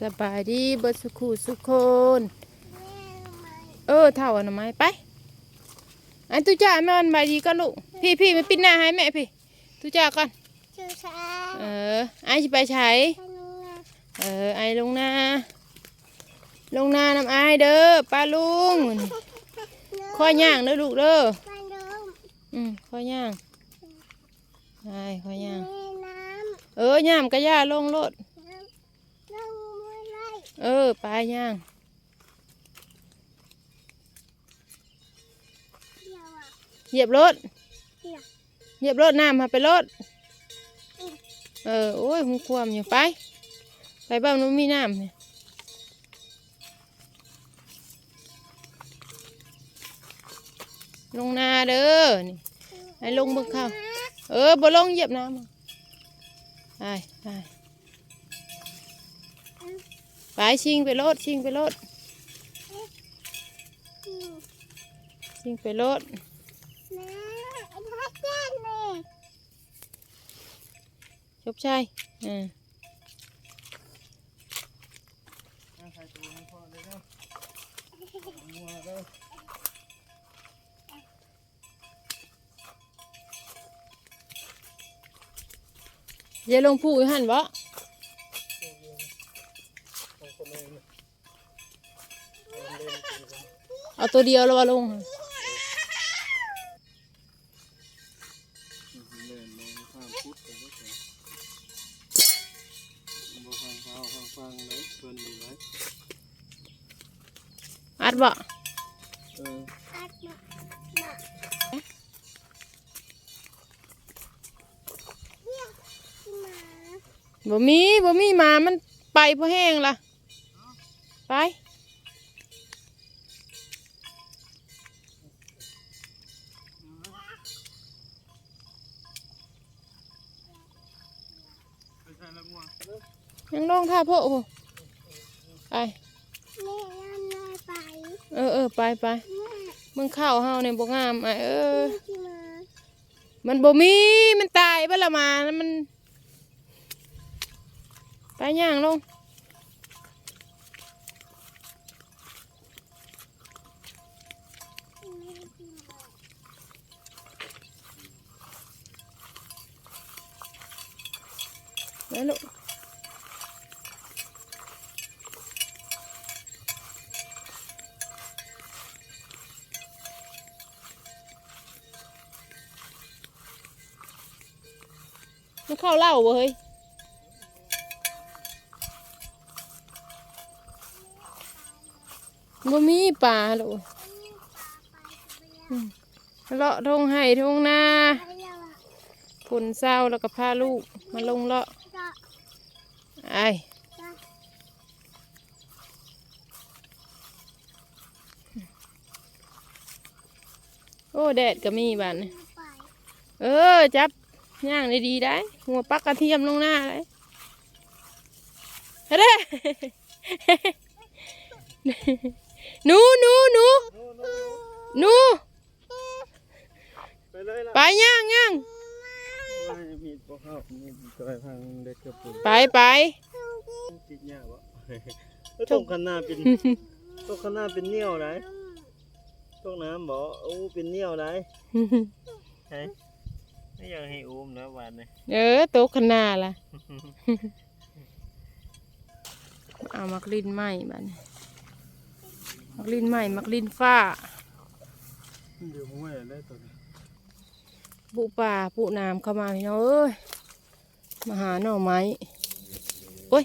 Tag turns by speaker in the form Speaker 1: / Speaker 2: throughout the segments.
Speaker 1: สบายดีเบิดสุขุสุขคนเออเท่าอันนั้นไหมไปอันตุจ่าแม่มันบายดีก็ลูกพี่พี่มาปิดหน้าให้แม่พี่ตุจ่าก่อน
Speaker 2: ชื่อช้า
Speaker 1: เออไอจะไปใช้
Speaker 2: พนุงนะ
Speaker 1: เออไอลงหน้าลงหน้าน้ำไอายเด้อป้าลุงข้อย่างเด้อลูกเด้อ
Speaker 2: พนุง
Speaker 1: อืมข้อย่างไอข้อย่าง
Speaker 2: แม่น้
Speaker 1: เออย่ามกระย่าลงรถำ
Speaker 2: น้ำลงมือไล่
Speaker 1: เออปลาย่าง
Speaker 2: เดียวอะ
Speaker 1: เหยียบรถ
Speaker 2: เดียว
Speaker 1: เหยียบรถน้ำมาไปรถเออโอ้ยหุงความอยู่ไป ไปบ้านนู้นมีน้ำเนี่ยลงนาเด้อนี่ให้ลงเบิ่งข้าวเออบ่ลงเหยียบน้ำอะไปไป ไปชิงไปโลดชิงไปโล
Speaker 2: ด
Speaker 1: ชิงไป
Speaker 2: โลด
Speaker 1: ชบชัยอ่าเยลงผู้หันวะ เอาตัวเดียวแล้วว่าลงหั่น
Speaker 3: เล่นลงข้างพุทธไปก็ใช่บ่ฟังเขาฟังฟังไหนเพิ่นอยู่ไหน
Speaker 1: อัดบ่
Speaker 3: เออ
Speaker 2: อัดมามาเรียกมา
Speaker 1: บ่มีบ่มีหมามันไปพอแห้งละไป
Speaker 3: ไป
Speaker 1: ยังลงท่าโพะโหไป
Speaker 2: แม่ยังไม่ไป
Speaker 1: เออเออไปไป
Speaker 2: แม่
Speaker 1: มึงเข้าเฮาเนี่ยบ่งามไอ้เออ
Speaker 2: ที่มา
Speaker 1: มันบ่มีมันตายบ่ละหมานะมันไปย่างลง
Speaker 2: แม่ มั
Speaker 1: นเข้าเล่าเฮ้ยบ่มีปลาลูกอืมเลาะทงไห้ทงนา
Speaker 2: ไปแล้วอะ
Speaker 1: ผลเศร้าแล้วก็พาลูกมาลงเลาะไอโอ้แดดก็มีบ้านเออ จับ ย่างได้ดีได้ หัวปักกระเทียมลงหน้าเลยเด้หนูหนูหนูหนู
Speaker 3: ไปเลยล่ะ
Speaker 1: ไปย่างย่าง
Speaker 3: ว่ามีดบ่เข้ามีดจอยพังเด็กกระปุก
Speaker 1: ไปไป
Speaker 3: ติดยากบ่แล้วตรงข้างหน้าเป็นตรงข้างหน้าเป็นเหนี่ยวไหนตรงน้ำบ่โอ้เป็นเหนี่ยวไหนใช่ ไม่อยากให้อุ้มแล้ววันนี้
Speaker 1: เออโตะขนาดล่ะ เอามักลินไหมบ้านมักลินไหมมักลินฟ้า
Speaker 3: เดี๋ยวผมว่าได้ตัวนี้
Speaker 1: ปุป่าปุน้ำเข้ามาพี่น้องเอ้ยมาหาหน่อไม้โอ้ย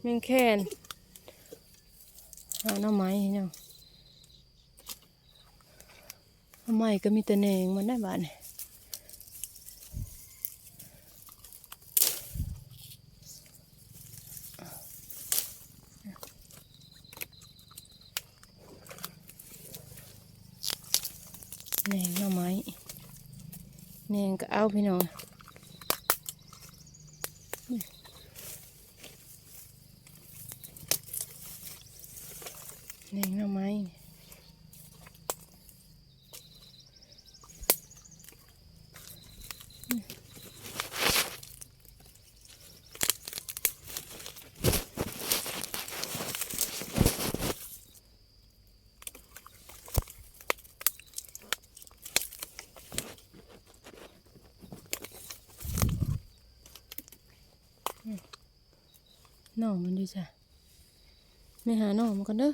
Speaker 1: แมงแคนหาหน่อไม้พี่น้องหน่อไม้ก็มีแต่แหนงมันได้บ้านนี่ แหนงหน่อไม้แหนงก็เอาพี่น้องแหนงหน่อไม้ น่อมันดีจ้ะไม่หาน่อมันกันเด้อ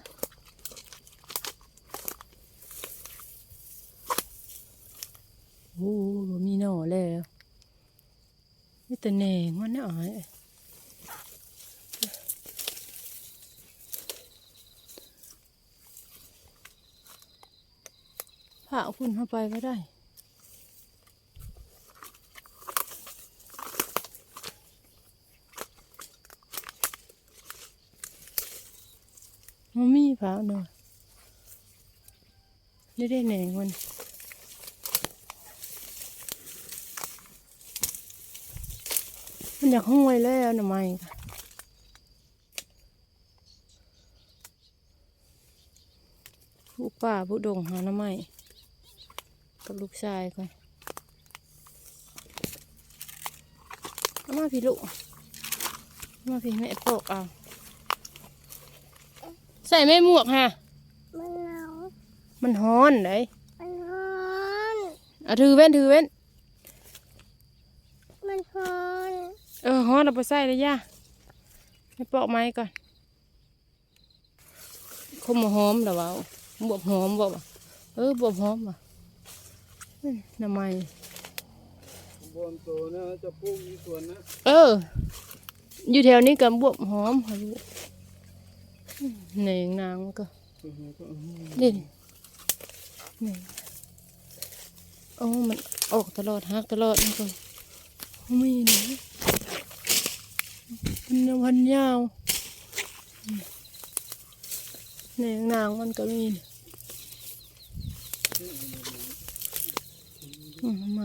Speaker 1: โอ้บ่มีน่อแล้วมีแต่แหนงมันนี่อ๋อผ่าคุณเข้าไปก็ได้ มันมีเผาเนอะนี่ได้แหนมันมันอยากห้วยแล้วหน่อไม้ค่ะผู้ป่าผู้ดงหาหน่อไม้กับลูกชายก่อนมาพี่ลูกมาพี่แม่ปอกเอา ใส่ไม่หมวกฮะ
Speaker 2: มันหนาว
Speaker 1: มันฮ้อนเลย
Speaker 2: มันร้อน
Speaker 1: เอาถือเว้นถือเว้น
Speaker 2: มันร้อน
Speaker 1: เออฮ้อนเราไปใส่เลยย่าให้ปอกไม้ก่อนคมหอมเหรอวะบวบหอมบ่วะเออบวบหอมว่ะอื้อน้ำไม้
Speaker 3: บนโตนะจะปลูกมีสวนนะ
Speaker 1: เออ อยู่แถวนี้กับบวบหอมค่ะลูกอื้อ เหน่งนางมันก็นี่นี่โอ้มันออกตลอดฮักตลอดมันก็ไม่หนะมันวันยาวเหน่งนางมันก็มีนี่อืมทำไม